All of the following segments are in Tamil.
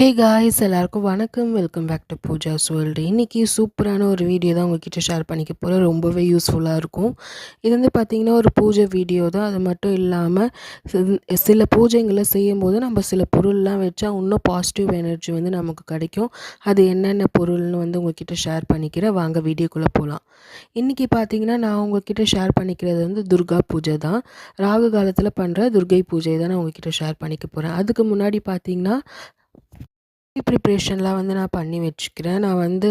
ஹே காய்ஸ் எல்லாருக்கும் வணக்கம். Welcome back to Pooja world இன்றைக்கி சூப்பரான ஒரு வீடியோ தான் உங்ககிட்ட ஷேர் பண்ணிக்க போகிறேன் ரொம்பவே யூஸ்ஃபுல்லாக இருக்கும். இது வந்து பார்த்திங்கன்னா ஒரு பூஜை வீடியோ தான். அது மட்டும் இல்லாமல் சில பூஜைங்களை செய்யும்போது நம்ம சில பொருள்லாம் வச்சா இன்னும் பாசிட்டிவ் எனர்ஜி வந்து நமக்கு கிடைக்கும். அது என்னென்ன பொருள்னு வந்து உங்ககிட்ட ஷேர் பண்ணிக்கிறேன். வாங்க வீடியோக்குள்ளே போகலாம் இன்றைக்கி பார்த்தீங்கன்னா நான் உங்ககிட்ட ஷேர் பண்ணிக்கிறது வந்து துர்கா பூஜை தான். ராகு காலத்தில் பண்ணுற துர்கை பூஜை தான் நான் உங்ககிட்ட ஷேர் பண்ணிக்க போகிறேன் அதுக்கு முன்னாடி பார்த்திங்கன்னா ப்ரிப்ரேஷன்லாம் வந்து நான் பண்ணி வச்சுக்கிறேன். நான் வந்து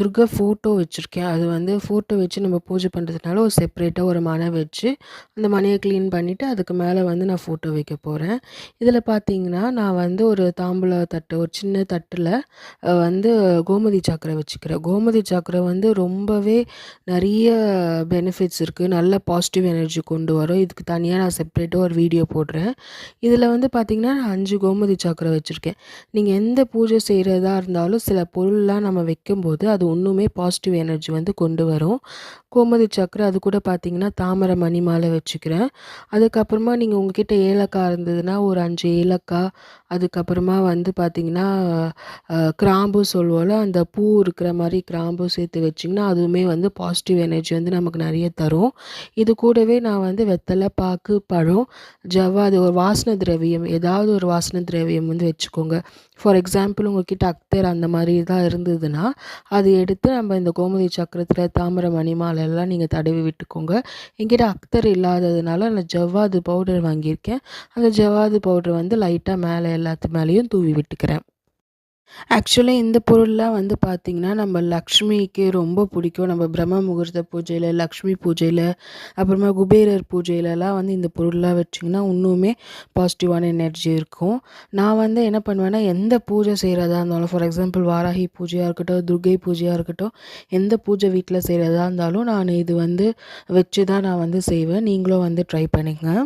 துர்கா ஃபோட்டோ வச்சுருக்கேன். அது வந்து ஃபோட்டோ வச்சு நம்ம பூஜை பண்ணுறதுனால ஒரு செப்பரேட்டாக ஒரு மனை வச்சு அந்த மனையை க்ளீன் பண்ணிவிட்டு அதுக்கு மேலே வந்து நான் ஃபோட்டோ வைக்க போகிறேன் இதில் பார்த்தீங்கன்னா நான் வந்து ஒரு தாம்பூல தட்டு ஒரு சின்ன தட்டில் வந்து கோமதி சக்கரை வச்சுக்கிறேன். கோமதி சக்கரை வந்து ரொம்பவே நிறைய பெனிஃபிட்ஸ் இருக்குது நல்ல பாசிட்டிவ் எனர்ஜி கொண்டு வரும். இதுக்கு தனியாக நான் செப்பரேட்டாக ஒரு வீடியோ போடுறேன். இதில் வந்து பார்த்திங்கன்னா நான் அஞ்சு கோமதி சக்கரை வச்சுருக்கேன். நீங்கள் எந்த பூஜை செய்கிறதா இருந்தாலும் சில பொருள்லாம் நம்ம வைக்கும்போது அது இன்னுமே பாசிட்டிவ் எனர்ஜி வந்து கொண்டு வரும். கோமதி சக்கரை அது கூட பார்த்தீங்கன்னா தாமரை மணி மாலை வச்சுக்கிறேன். அதுக்கப்புறமா நீங்கள் உங்ககிட்ட ஏலக்காய் இருந்ததுன்னா ஒரு அஞ்சு ஏலக்காய் அதுக்கப்புறமா வந்து பார்த்தீங்கன்னா கிராம்பு சொல்லுவோம்ல அந்த பூ இருக்கிற மாதிரி கிராம்பு சேர்த்து வச்சிங்கன்னா அதுவுமே வந்து பாசிட்டிவ் எனர்ஜி வந்து நமக்கு நிறைய தரும். இது கூடவே நான் வந்து வெத்தலை பாக்கு பழம் ஜவ்வா அது ஒரு வாசனை திரவியம் ஏதாவது ஒரு வாசனை திரவியம் வந்து வச்சுக்கோங்க. ஃபார் எக்ஸாம்பிள் உங்ககிட்ட அக்தர் அந்த மாதிரி தான் இருந்ததுன்னா அது எடுத்து நம்ம இந்த கோமதி சக்கரத்தில் தாமரை மணி மாலை எல்லாம் நீங்கள் தடவி விட்டுக்கோங்க. என்கிட்ட அக்தர் இல்லாததுனால நான் ஜவ்வாது பவுடர் வாங்கியிருக்கேன். அந்த ஜவ்வாது பவுடர் வந்து லைட்டாக மேலே எல்லாத்து மேலேயும் தூவி விட்டுக்கிறேன். ஆக்சுவலாக இந்த பொருள்லாம் வந்து பார்த்திங்கன்னா நம்ம லக்ஷ்மிக்கு ரொம்ப பிடிக்கும். நம்ம பிரம்ம முகூர்த்த பூஜையில் லக்ஷ்மி பூஜையில் அப்புறமா குபேரர் பூஜையிலலாம் வந்து இந்த பொருள்லாம் வச்சிங்கன்னா இன்னுமே பாசிட்டிவான எனர்ஜி இருக்கும். நான் வந்து என்ன பண்ணுவேன்னா எந்த பூஜை செய்கிறதா இருந்தாலும் ஃபார் எக்ஸாம்பிள் வாராகி பூஜையாக இருக்கட்டும் துர்கை பூஜையாக இருக்கட்டும் எந்த பூஜை வீட்டில் செய்கிறதா இருந்தாலும் நான் இது வந்து வச்சு தான் நான் வந்து செய்வேன். நீங்களும் வந்து ட்ரை பண்ணுங்கள்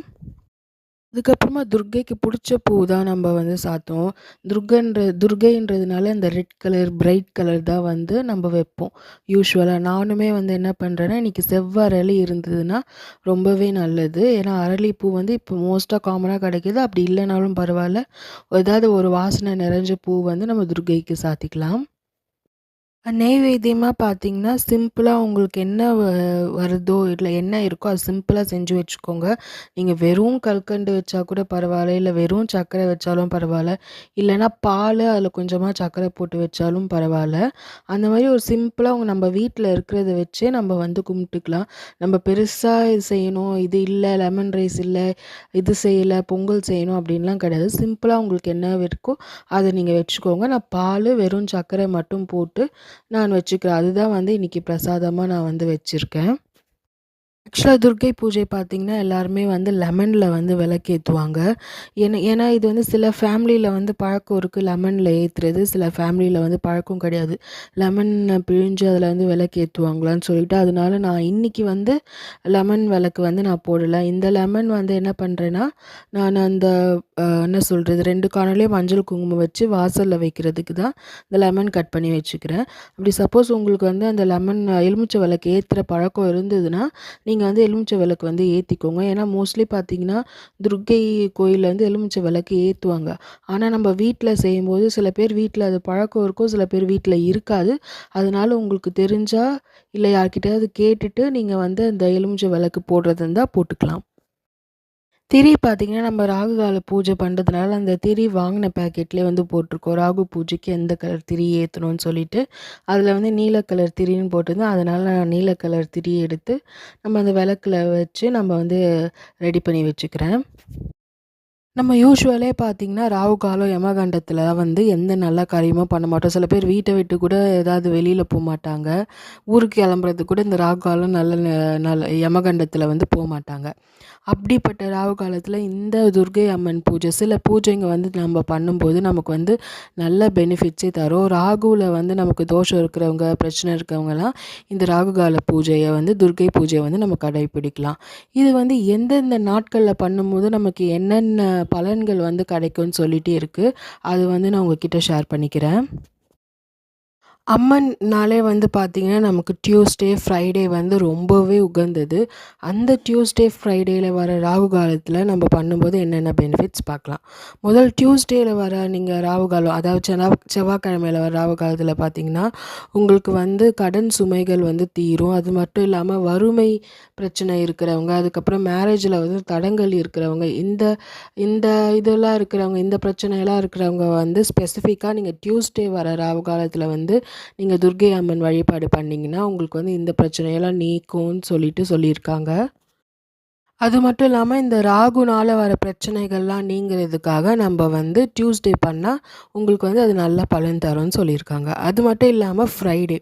அதுக்கப்புறமா துர்க்கைக்கு பிடிச்ச பூ தான் நம்ம வந்து சாத்துவோம். துர்கன்ற துர்கைன்றதுனால இந்த ரெட் கலர் பிரைட் கலர் தான் வந்து நம்ம வைப்போம். யூஸ்வலாக நானுமே வந்து என்ன பண்ணுறேன்னா இன்றைக்கி செவ்வரளி இருந்ததுன்னா ரொம்பவே நல்லது. ஏன்னா அரளிப்பூ வந்து இப்போ மோஸ்ட்டாக காமனாக கிடைக்கிது. அப்படி இல்லைனாலும் பரவாயில்ல. ஏதாவது ஒரு வாசனை நிறைஞ்ச பூ வந்து நம்ம துர்கைக்கு சாத்திக்கலாம். நெய்வேத்தியமாக பார்த்தீங்கன்னா சிம்பிளாக உங்களுக்கு என்ன வ வருதோ இல்லை என்ன இருக்கோ அது சிம்பிளாக செஞ்சு வச்சுக்கோங்க. நீங்கள் வெறும் கல்கண்டு வச்சா கூட பரவாயில்ல இல்லை வெறும் சர்க்கரை வச்சாலும் பரவாயில்ல இல்லைன்னா பால் அதில் கொஞ்சமாக சர்க்கரை போட்டு வச்சாலும் பரவாயில்ல. அந்த மாதிரி ஒரு சிம்பிளாக அவங்க நம்ம வீட்டில் இருக்கிறத வச்சே நம்ம வந்து கும்பிட்டுக்கலாம். நம்ம பெருசாக இது செய்யணும் இது இல்லை லெமன் ரைஸ் இல்லை இது செய்யலை பொங்கல் செய்யணும் அப்படின்லாம் கிடையாது. சிம்பிளாக உங்களுக்கு என்ன இருக்கோ அதை நீங்கள் வச்சுக்கோங்க. நான் பால் வெறும் சர்க்கரை மட்டும் போட்டு நான் வச்சுக்கிறேன். அதுதான் வந்து இன்றைக்கி பிரசாதமாக நான் வந்து வச்சுருக்கேன். ஆக்சுவலாக துர்க்கை பூஜை பார்த்திங்கன்னா எல்லாருமே வந்து லெமனில் வந்து விளக்கேற்றுவாங்க ஏன்னா ஏன்னா இது வந்து சில ஃபேமிலியில் வந்து பழக்கம் இருக்குது லெமனில் ஏற்றுறது சில ஃபேமிலியில் வந்து பழக்கம் கிடையாது. லெமனை பிழிஞ்சு அதில் வந்து விளக்கேற்றுவாங்களான்னு சொல்லிட்டு அதனால நான் இன்றைக்கி வந்து லெமன் விளக்கு வந்து நான் போடலை. இந்த லெமன் வந்து என்ன பண்ணுறேன்னா நான் அந்த என்ன சொல்கிறது ரெண்டு காணலையும் மஞ்சள் குங்குமம் வச்சு வாசலில் வைக்கிறதுக்கு தான் இந்த லெமன் கட் பண்ணி வச்சுக்கிறேன். அப்படி சப்போஸ் உங்களுக்கு வந்து அந்த லெமன் எலுமிச்சை விளக்கு ஏற்றுற பழக்கம் இருந்ததுன்னா நீங்கள் வந்து எலுமிச்சை விளக்கு வந்து ஏற்றிக்கோங்க ஏன்னா மோஸ்ட்லி பார்த்தீங்கன்னா துர்க்கை கோயிலில் வந்து எலுமிச்சை விளக்கு ஏற்றுவாங்க ஆனால் நம்ம வீட்டில் செய்யும்போது சில பேர் வீட்டில் அது பழக்கம் இருக்கும் சில பேர் வீட்டில் இருக்காது. அதனால உங்களுக்கு தெரிஞ்சால் இல்லை யார்கிட்டயாவது கேட்டுட்டு நீங்கள் வந்து அந்த எலுமிச்சை விளக்கு போடுறது இருந்தால் போட்டுக்கலாம். திரி பார்த்தீங்கன்னா நம்ம ராகு கால பூஜை பண்ணுறதுனால அந்த திரி வாங்கின பேக்கெட்லேயே வந்து போட்டிருக்கோம். ராகு பூஜைக்கு எந்த கலர் திரி ஏற்றணும்னு சொல்லிட்டு அதில் வந்து நீல கலர் திரின்னு போட்டிருந்தோம். அதனால் நான் நீல கலர் திரி எடுத்து நம்ம அந்த விளக்குல வச்சு நம்ம வந்து ரெடி பண்ணி வச்சுக்கிறேன். நம்ம யூஸ்வலே பார்த்திங்கன்னா ராகு காலம் யமகண்டத்தில் வந்து எந்த நல்ல காரியமும் பண்ண மாட்டோம். சில பேர் வீட்டை விட்டு கூட ஏதாவது வெளியில் போக மாட்டாங்க. ஊருக்கு கிளம்புறதுக்கு கூட இந்த ராகு காலம் நல்ல ந- நல்ல யமகண்டத்தில் வந்து போக மாட்டாங்க. அப்படிப்பட்ட ராகு காலத்தில் இந்த துர்கை அம்மன் பூஜை சில பூஜைங்க வந்து நம்ம பண்ணும்போது நமக்கு வந்து நல்ல பெனிஃபிட்ஸே தரும். ராகுவில் வந்து நமக்கு தோஷம் இருக்கிறவங்க பிரச்சனை இருக்கிறவங்கலாம் இந்த ராகு கால பூஜையை வந்து துர்கை பூஜையை வந்து நம்ம கடைபிடிக்கலாம் இது வந்து எந்தெந்த நாட்களில் பண்ணும்போது நமக்கு என்னென்ன பலன்கள் வந்து கிடைக்கும்னு சொல்லிட்டு இருக்குது அது வந்து நான் உங்ககிட்ட ஷேர் பண்ணிக்கிறேன். அம்மன்னாலே வந்து பார்த்திங்கன்னா நமக்கு டியூஸ்டே ஃப்ரைடே வந்து ரொம்பவே உகந்தது. அந்த டியூஸ்டே ஃப்ரைடேயில் வர ராகு காலத்தில் நம்ம பண்ணும்போது என்னென்ன பெனிஃபிட்ஸ் பார்க்கலாம் முதல் டியூஸ்டேயில் வர நீங்கள் ராகு காலம் அதாவது செவ்வாய் செவ்வாய்க்கிழமையில் வர ராகு காலத்தில் பார்த்திங்கன்னா உங்களுக்கு வந்து கடன் சுமைகள் வந்து தீரும். அது மட்டும் இல்லாமல் வறுமை பிரச்சனை இருக்கிறவங்க அதுக்கப்புறம் மேரேஜில் வந்து தடங்கள் இருக்கிறவங்க இந்த இந்த இதெல்லாம் இருக்கிறவங்க இந்த பிரச்சனையெல்லாம் இருக்கிறவங்க வந்து ஸ்பெசிஃபிக்காக நீங்கள் டியூஸ்டே வர ராகு காலத்தில் வந்து நீங்கள் துர்கை அம்மன் வழிபாடு பண்ணிங்கன்னா உங்களுக்கு வந்து இந்த பிரச்சனையெல்லாம் நீக்கும்னு சொல்லிட்டு சொல்லியிருக்காங்க. அது மட்டும் இல்லாமல் இந்த ராகுனால் வர பிரச்சனைகள்லாம் நீங்கிறதுக்காக நம்ம வந்து டியூஸ்டே பண்ணால் உங்களுக்கு வந்து அது நல்ல பலன் தரும்னு சொல்லியிருக்காங்க. அது மட்டும் இல்லாமல் ஃப்ரைடே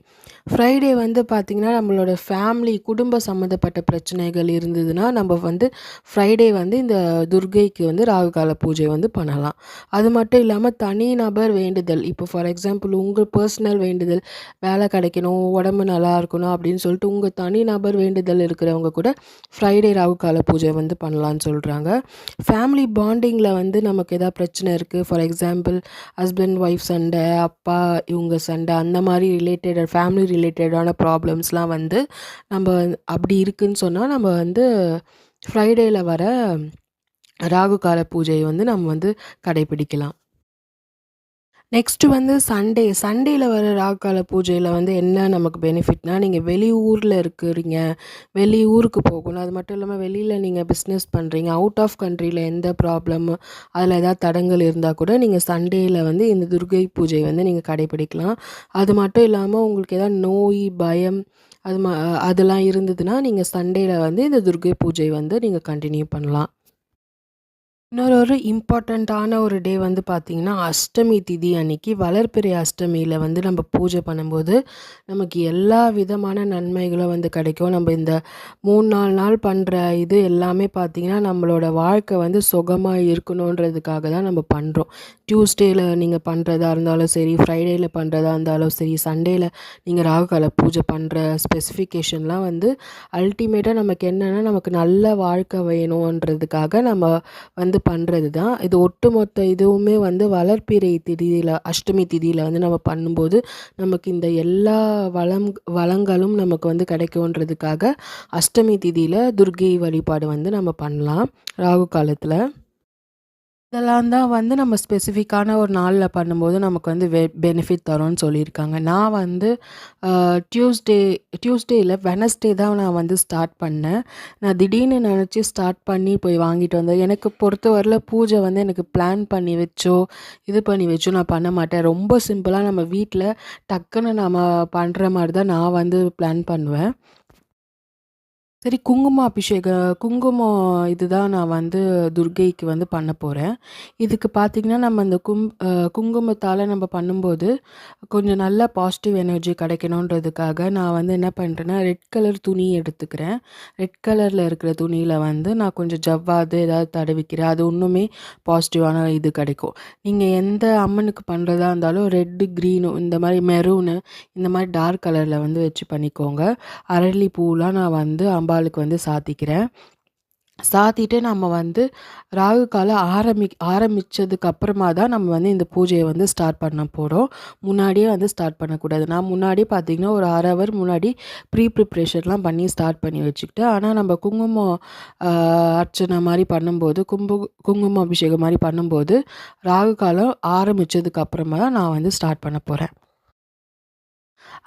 ஃப்ரைடே வந்து பார்த்திங்கன்னா நம்மளோட ஃபேமிலி குடும்ப சம்மந்தப்பட்ட பிரச்சனைகள் இருந்ததுன்னா நம்ம வந்து ஃப்ரைடே வந்து இந்த துர்கைக்கு வந்து ராகு கால பூஜை வந்து பண்ணலாம். அது மட்டும் இல்லாமல் தனி நபர் வேண்டுதல். இப்போ ஃபார் எக்ஸாம்பிள் உங்கள் பர்சனல் வேண்டுதல் வேலை கிடைக்கணும் உடம்பு நல்லா இருக்கணும் அப்படின்னு சொல்லிட்டு உங்கள் தனி நபர் வேண்டுதல் இருக்கிறவங்க கூட ஃப்ரைடே ராகுகால பூஜை வந்து பண்ணலான்னு சொல்கிறாங்க ஃபேமிலி பாண்டிங்கில் வந்து நமக்கு எதாவது பிரச்சனை இருக்குது ஃபார் எக்ஸாம்பிள் ஹஸ்பண்ட் ஒய்ஃப் சண்டை அப்பா இவங்க சண்டை அந்த மாதிரி ரிலேட்டட் ஃபேமிலி ரிலேட்டடான ப்ராப்ளம்ஸ்லாம் வந்து நம்ம அப்படி இருக்குதுன்னு சொன்னால் நம்ம வந்து ஃப்ரைடேயில் வர ராகு கால பூஜையை வந்து நம்ம வந்து கடைபிடிக்கலாம். நெக்ஸ்ட்டு வந்து சண்டே சண்டேயில் வர ராக்கால பூஜையில் வந்து என்ன நமக்கு பெனிஃபிட்னால் நீங்கள் வெளியூரில் இருக்கிறீங்க. வெளியூருக்கு போகணும். அது மட்டும் இல்லாமல் வெளியில் நீங்கள் பிஸ்னஸ் பண்ணுறீங்க அவுட் ஆஃப் கண்ட்ரியில் எந்த ப்ராப்ளம் அதில் ஏதாவது தடங்கள் இருந்தால் கூட நீங்கள் சண்டேயில் வந்து இந்த துர்கை பூஜை வந்து நீங்கள் கடைப்பிடிக்கலாம் அது மட்டும் இல்லாமல் உங்களுக்கு எதாவது நோய் பயம் அது ம அதெல்லாம் இருந்ததுன்னா நீங்கள் சண்டேயில் வந்து இந்த துர்கை பூஜை வந்து நீங்கள் கண்டினியூ பண்ணலாம். இன்னொரு ஒரு இம்பார்ட்டண்ட்டான ஒரு டே வந்து பார்த்திங்கன்னா அஷ்டமி திதி அன்னைக்கு வளர்ப்பிறை அஷ்டமியில் வந்து நம்ம பூஜை பண்ணும்போது நமக்கு எல்லா விதமான நன்மைகளும் வந்து கிடைக்கும். நம்ம இந்த மூணு நாலு நாள் பண்ணுற இது எல்லாமே பார்த்திங்கன்னா நம்மளோட வாழ்க்கை வந்து சுகமாக இருக்கணுன்றதுக்காக தான் நம்ம பண்ணுறோம் டியூஸ்டேயில் நீங்கள் பண்ணுறதா இருந்தாலும் சரி ஃப்ரைடேயில் பண்ணுறதா இருந்தாலும் சரி சண்டேயில் நீங்கள் ராகுகால பூஜை பண்ணுற ஸ்பெசிஃபிகேஷன்லாம் வந்து அல்டிமேட்டாக நமக்கு என்னென்னா நமக்கு நல்ல வாழ்க்கை வேணுன்றதுக்காக நம்ம வந்து வந்து பண்ணுறது தான். இது ஒட்டுமொத்த இதுவுமே வந்து வளர்ப்பிறை திதியில் அஷ்டமி திதியில் வந்து நம்ம பண்ணும்போது நமக்கு இந்த எல்லா வளம் வளங்களும் நமக்கு வந்து கிடைக்குன்றதுக்காக அஷ்டமி திதியில் துர்கை வழிபாடு வந்து நம்ம பண்ணலாம். ராகு காலத்தில். இதெல்லாம் தான் வந்து நம்ம ஸ்பெசிஃபிக்கான ஒரு நாளில் பண்ணும்போது நமக்கு வந்து வெ பெனிஃபிட் தரும்னு சொல்லியிருக்காங்க. நான் வந்து டியூஸ்டே டியூஸ்டேயில் வெனஸ்டே தான் நான் வந்து ஸ்டார்ட் பண்ணேன். நான் திடீர்னு நினச்சி ஸ்டார்ட் பண்ணி போய் வாங்கிட்டு வந்தேன். எனக்கு பொறுத்தவரையில் பூஜை வந்து எனக்கு பிளான் பண்ணி வச்சோ இது பண்ணி வச்சோ நான் பண்ண மாட்டேன். ரொம்ப சிம்பிளாக நம்ம வீட்டில் டக்குன்னு நம்ம பண்ணுற மாதிரி தான் நான் வந்து பிளான் பண்ணுவேன். சரி குங்கும அபிஷேகம் குங்குமம் இதுதான் நான் வந்து துர்க்கைக்கு வந்து பண்ண போகிறேன் இதுக்கு பார்த்திங்கன்னா நம்ம அந்த கும் குங்குமத்தால் நம்ம பண்ணும்போது கொஞ்சம் நல்ல பாசிட்டிவ் எனர்ஜி கிடைக்கணுன்றதுக்காக நான் வந்து என்ன பண்ணுறேன்னா ரெட் கலர் துணி எடுத்துக்கிறேன். ரெட் கலரில் இருக்கிற துணியில் வந்து நான் கொஞ்சம் ஜவ்வாது ஏதாவது தடவிக்கிறேன். அது ஒன்றுமே பாசிட்டிவான இது கிடைக்கும். நீங்கள் எந்த அம்மனுக்கு பண்ணுறதா இருந்தாலும் ரெட்டு க்ரீனு இந்த மாதிரி மெரூனு இந்த மாதிரி டார்க் கலரில் வந்து வச்சு பண்ணிக்கோங்க. அரளி பூலாம் நான் வந்து அம்பாளுக்கு வந்து சாத்திக்கிறேன். சாத்திட்டு நம்ம வந்து ராகு காலம் ஆரம்பி ஆரம்பித்ததுக்கு அப்புறமா தான் நம்ம வந்து இந்த பூஜையை வந்து ஸ்டார்ட் பண்ண போகிறோம் முன்னாடியே வந்து ஸ்டார்ட் பண்ணக்கூடாது. நான் முன்னாடியே பார்த்திங்கன்னா ஒரு அரை ஹவர் முன்னாடி ப்ரீ ப்ரிப்ரேஷன்லாம் பண்ணி ஸ்டார்ட் பண்ணி வச்சுக்கிட்டேன் ஆனால் நம்ம குங்குமம் அர்ச்சனை மாதிரி பண்ணும்போது கும்பு குங்குமம் அபிஷேகம் மாதிரி பண்ணும்போது ராகு காலம் ஆரம்பித்ததுக்கு அப்புறமா தான் நான் வந்து ஸ்டார்ட் பண்ண போகிறேன்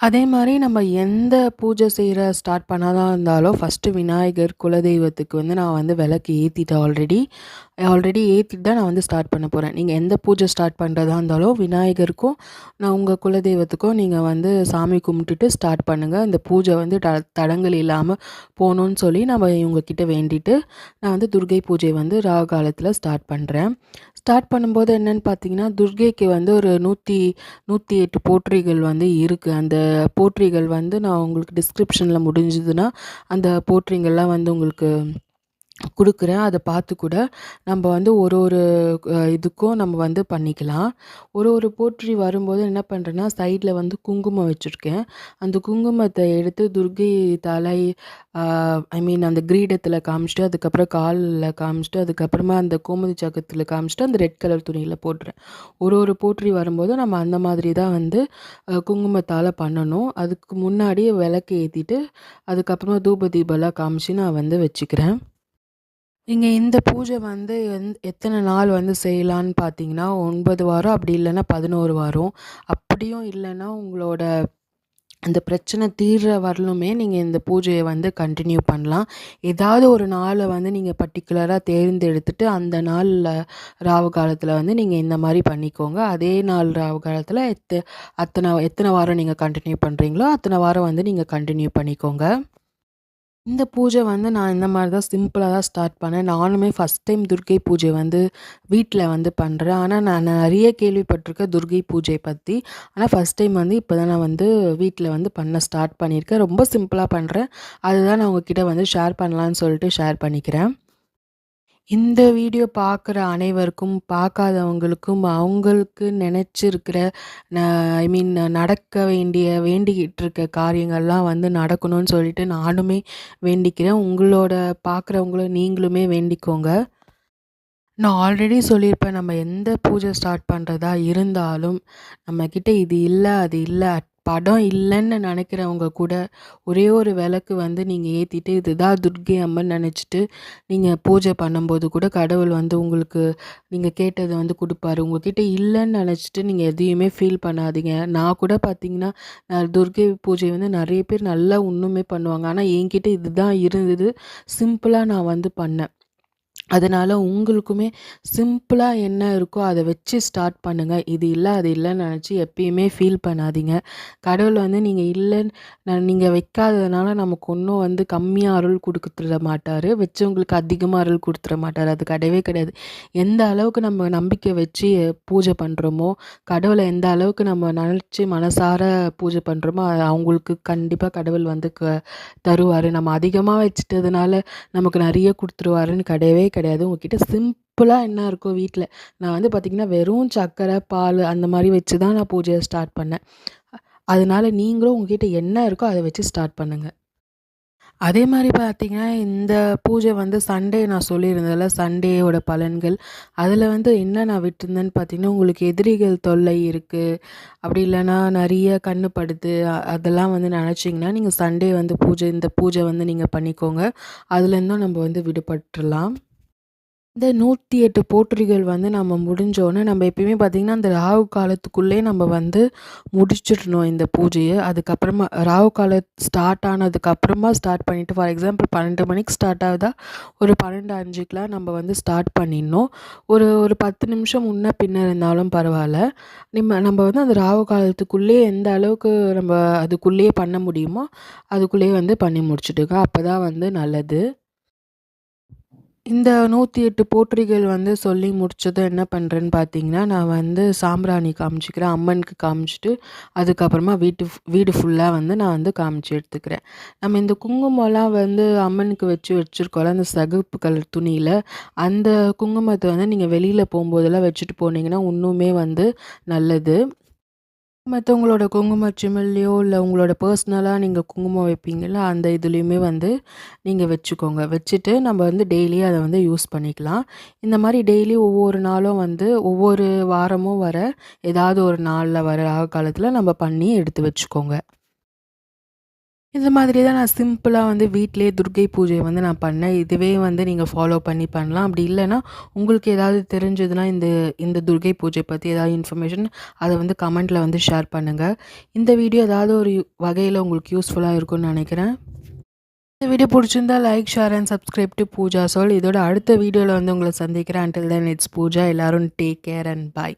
அதே மாதிரி நம்ம எந்த பூஜை செய்கிற ஸ்டார்ட் பண்ணாதான் இருந்தாலும் ஃபஸ்ட்டு விநாயகர் குலதெய்வத்துக்கு வந்து நான் வந்து விளக்கு ஏற்றிட்டேன் ஆல்ரெடி ஆல்ரெடி ஏற்றிட்டு தான் நான் வந்து ஸ்டார்ட் பண்ண போகிறேன் நீங்கள் எந்த பூஜை ஸ்டார்ட் பண்ணுறதா இருந்தாலும் விநாயகருக்கும் நான் உங்கள் குலதெய்வத்துக்கும் நீங்கள் வந்து சாமி கும்பிட்டுட்டு ஸ்டார்ட் பண்ணுங்கள் இந்த பூஜை வந்து ட தடங்கள் இல்லாமல் போகணுன்னு சொல்லி நம்ம இவங்கக்கிட்ட வேண்டிட்டு நான் வந்து துர்கை பூஜை வந்து ராகு காலத்தில் ஸ்டார்ட் பண்ணுறேன் ஸ்டார்ட் பண்ணும்போது என்னென்னு பார்த்தீங்கன்னா துர்கைக்கு வந்து ஒரு நூற்றி நூற்றி எட்டு போற்றிகள் வந்து இருக்குது அந்த போற்றிகள் வந்து நான் உங்களுக்கு டிஸ்கிரிப்ஷனில் முடிஞ்சதுன்னா அந்த போற்றிங்கள்லாம் வந்து உங்களுக்கு கொடுக்குறேன் அதை பார்த்து கூட நம்ம வந்து ஒரு ஒரு இதுக்கும் நம்ம வந்து பண்ணிக்கலாம். ஒரு ஒரு போற்றி வரும்போது என்ன பண்ணுறேன்னா சைடில் வந்து குங்குமம் வச்சுருக்கேன் அந்த குங்குமத்தை எடுத்து துர்கை தலை ஐ மீன் அந்த கிரீடத்தில் காமிச்சிட்டு அதுக்கப்புறம் காலில் காமிச்சிட்டு அதுக்கப்புறமா அந்த கோமதி சக்கத்தில் காமிச்சிட்டு அந்த ரெட் கலர் துணியில் போட்டுறேன். ஒரு ஒரு போற்றி வரும்போது நம்ம அந்த மாதிரி தான் வந்து குங்குமத்தால் பண்ணணும். அதுக்கு முன்னாடி விளக்கு ஏற்றிட்டு அதுக்கப்புறமா தூப தீபெல்லாம் காமிச்சு நான் வந்து வச்சுக்கிறேன். நீங்கள் இந்த பூஜை வந்து எந் எத்தனை நாள் வந்து செய்யலான்னு பார்த்தீங்கன்னா, ஒன்பது வாரம் அப்படி இல்லைன்னா பதினோரு வாரம். அப்படியும் இல்லைன்னா உங்களோட அந்த பிரச்சனை தீர்ற வரலுமே நீங்கள் இந்த பூஜையை வந்து கண்டினியூ பண்ணலாம். ஏதாவது ஒரு நாளை வந்து நீங்கள் பர்டிகுலராக தேர்ந்தெடுத்துட்டு, அந்த நாளில் ராவு காலத்தில் வந்து நீங்கள் இந்த மாதிரி பண்ணிக்கோங்க. அதே நாள் ராவு காலத்தில் எத்த அத்தனை எத்தனை வாரம் நீங்கள் கண்டினியூ பண்ணுறீங்களோ அத்தனை வாரம் வந்து நீங்கள் கண்டினியூ பண்ணிக்கோங்க. இந்த பூஜை வந்து நான் இந்த மாதிரி தான் சிம்பிளாக தான் ஸ்டார்ட் பண்ணேன். நானுமே ஃபர்ஸ்ட் டைம் துர்க்கை பூஜை வந்து வீட்டில் வந்து பண்ணுறேன் ஆனால் நான் நிறைய கேள்விப்பட்டிருக்கேன் துர்க்கை பூஜை பற்றி ஆனால் ஃபர்ஸ்ட் டைம் வந்து இப்போ தான் நான் வந்து வீட்டில் வந்து பண்ண ஸ்டார்ட் பண்ணியிருக்கேன். ரொம்ப சிம்பிளாக பண்ணுறேன் அதுதான் நான் உங்ககிட்ட வந்து ஷேர் பண்ணலான்னு சொல்லிட்டு ஷேர் பண்ணிக்கிறேன். இந்த வீடியோ பார்க்குற அனைவருக்கும், பார்க்காதவங்களுக்கும், அவங்களுக்கு நினச்சிருக்கிற ந ஐ மீன் நடக்க வேண்டிய வேண்டிக்கிட்டு இருக்க காரியங்கள்லாம் வந்து நடக்கணும்னு சொல்லிட்டு நானுமே வேண்டிக்கிறேன். உங்களோட பார்க்குறவங்களும் நீங்களுமே வேண்டிக்கோங்க. நான் ஆல்ரெடி சொல்லியிருப்பேன். நம்ம எந்த பூஜை ஸ்டார்ட் பண்ணுறதா இருந்தாலும், நம்மக்கிட்ட இது இல்லை அது இல்லை படம் இல்லைன்னு நினைக்கிறவங்க கூட, ஒரே ஒரு விளக்கு வந்து நீங்கள் ஏற்றிட்டு இதுதான் துர்க்கை அம்மன் நினச்சிட்டு நீங்கள் பூஜை பண்ணும்போது கூட கடவுள் வந்து உங்களுக்கு நீங்கள் கேட்டதை வந்து கொடுப்பாரு உங்ககிட்ட இல்லைன்னு நினச்சிட்டு நீங்கள் எதையுமே ஃபீல் பண்ணாதீங்க. நான் கூட பார்த்தீங்கன்னா, நான் துர்க்கை பூஜை வந்து நிறைய பேர் நல்லா இன்னுமே பண்ணுவாங்க. ஆனால் என்கிட்ட இதுதான் இருந்தது. சிம்பிளாக நான் வந்து பண்ணேன். அதனால் உங்களுக்குமே சிம்பிளாக என்ன இருக்கோ அதை வச்சு ஸ்டார்ட் பண்ணுங்கள் இது இல்லை அது இல்லைன்னு நினச்சி எப்பயுமே ஃபீல் பண்ணாதீங்க. கடவுள் வந்து நீங்கள் இல்லைன்னு நீங்கள் வைக்காததுனால நமக்கு ஒன்றும் வந்து கம்மியாக அருள் கொடுத்துட மாட்டார் வச்சு வச்சவங்களுக்கு அதிகமாக அருள் கொடுத்துட மாட்டார் அது கிடையவே கிடையாது. எந்த அளவுக்கு நம்ம நம்பிக்கை வச்சு பூஜை பண்ணுறோமோ கடவுளை எந்த அளவுக்கு நம்ம நினச்சி மனசார பூஜை பண்ணுறோமோ அவங்களுக்கு கண்டிப்பாக கடவுள் வந்து க தருவார் நம்ம அதிகமாக வச்சுட்டதுனால நமக்கு நிறைய கொடுத்துருவாருன்னு கிடையவே கிடையாது. கிடையாது உங்ககிட்ட சிம்பிளாக என்ன இருக்கோ வீட்டில் நான் வந்து பார்த்தீங்கன்னா, வெறும் சர்க்கரை, பால் அந்த மாதிரி வச்சு தான் நான் பூஜையை ஸ்டார்ட் பண்ணேன். அதனால நீங்களும் உங்ககிட்ட என்ன இருக்கோ அதை வச்சு ஸ்டார்ட் பண்ணுங்கள் அதே மாதிரி பார்த்தீங்கன்னா, இந்த பூஜை வந்து சண்டே நான் சொல்லியிருந்தேன்ல, சண்டேயோட பலன்கள். அதில் வந்து என்ன நான் விட்டுருந்தேன்னு பார்த்தீங்கன்னா, உங்களுக்கு எதிரிகள் தொல்லை இருக்குது அப்படி இல்லைன்னா நிறைய கண்ணுப்படுது அதெல்லாம் வந்து நினச்சிங்கன்னா நீங்கள் சண்டே வந்து பூஜை இந்த பூஜை வந்து நீங்கள் பண்ணிக்கோங்க. அதுலேருந்தும் நம்ம வந்து விடுபட்டுறலாம். இந்த 108 போற்றிகள் வந்து நம்ம முடிஞ்சோனே, நம்ம எப்பயுமே பார்த்தீங்கன்னா, அந்த ராகு காலத்துக்குள்ளே நம்ம வந்து முடிச்சிடணும் இந்த பூஜையை அதுக்கப்புறமா ராகு காலம் ஸ்டார்ட் ஆனதுக்கப்புறமா ஸ்டார்ட் பண்ணிவிட்டு ஃபார் எக்ஸாம்பிள் 12 மணிக்கு ஸ்டார்ட் ஆகுதா, ஒரு 12:05க்குலாம் நம்ம வந்து ஸ்டார்ட் பண்ணிடணும். ஒரு ஒரு 10 நிமிஷம் முன்ன பின்ன இருந்தாலும் பரவாயில்ல நிம்ம நம்ம வந்து அந்த ராகு காலத்துக்குள்ளேயே எந்த அளவுக்கு நம்ம அதுக்குள்ளேயே பண்ண முடியுமோ, அதுக்குள்ளேயே வந்து பண்ணி முடிச்சிவிடுங்க அப்போ தான் வந்து நல்லது. இந்த 108 போற்றிகள் வந்து சொல்லி முடிச்சதும் என்ன பண்ணுறேன்னு பார்த்தீங்கன்னா, நான் வந்து சாம்பிராணி காமிச்சிக்கிறேன் அம்மனுக்கு காமிச்சிட்டு அதுக்கப்புறமா வீட்டு வீடு ஃபுல்லாக வந்து நான் வந்து காமிச்சு எடுத்துக்கிறேன். நம்ம இந்த குங்குமம்லாம் வந்து அம்மனுக்கு வச்சு வச்சிருக்கோம்ல, அந்த சகுப்பு கலர் துணியில் அந்த குங்குமத்தை வந்து நீங்கள் வெளியில் போகும்போதெல்லாம் வச்சுட்டு போனீங்கன்னா, இன்னுமே வந்து நல்லது. மற்றவங்களோட குங்கும சிமிழ்லையோ, இல்லை உங்களோட பர்சனலாக நீங்கள் குங்குமம் வைப்பீங்கல்ல, அந்த இதுலேயுமே வந்து நீங்கள் வச்சுக்கோங்க. வச்சுட்டு நம்ம வந்து டெய்லி அதை வந்து யூஸ் பண்ணிக்கலாம். இந்த மாதிரி டெய்லி ஒவ்வொரு நாளும் வந்து ஒவ்வொரு வாரமும் வர ஏதாவது ஒரு நாளில் வர ராகு காலத்தில் நம்ம பண்ணி எடுத்து வச்சுக்கோங்க. இந்த மாதிரி தான் நான் சிம்பிளாக வந்து வீட்டிலே துர்கை பூஜையை வந்து நான் பண்ணேன். இதுவே வந்து நீங்கள் ஃபாலோ பண்ணி பண்ணலாம். அப்படி இல்லைன்னா உங்களுக்கு ஏதாவது தெரிஞ்சதுன்னா, இந்த இந்த துர்கை பூஜை பற்றி ஏதாவது இன்ஃபர்மேஷன் அதை வந்து கமெண்ட்டில் வந்து ஷேர் பண்ணுங்கள் இந்த வீடியோ ஏதாவது ஒரு வகையில் உங்களுக்கு யூஸ்ஃபுல்லாக இருக்கும்னு நினைக்கிறேன் இந்த வீடியோ பிடிச்சிருந்தா like, share and subscribe to Pooja soul. இதோட அடுத்த வீடியோவில் வந்து உங்களை சந்திக்கிறேன். Until then it's Pooja. எல்லோரும் டேக் கேர் அண்ட் பாய்.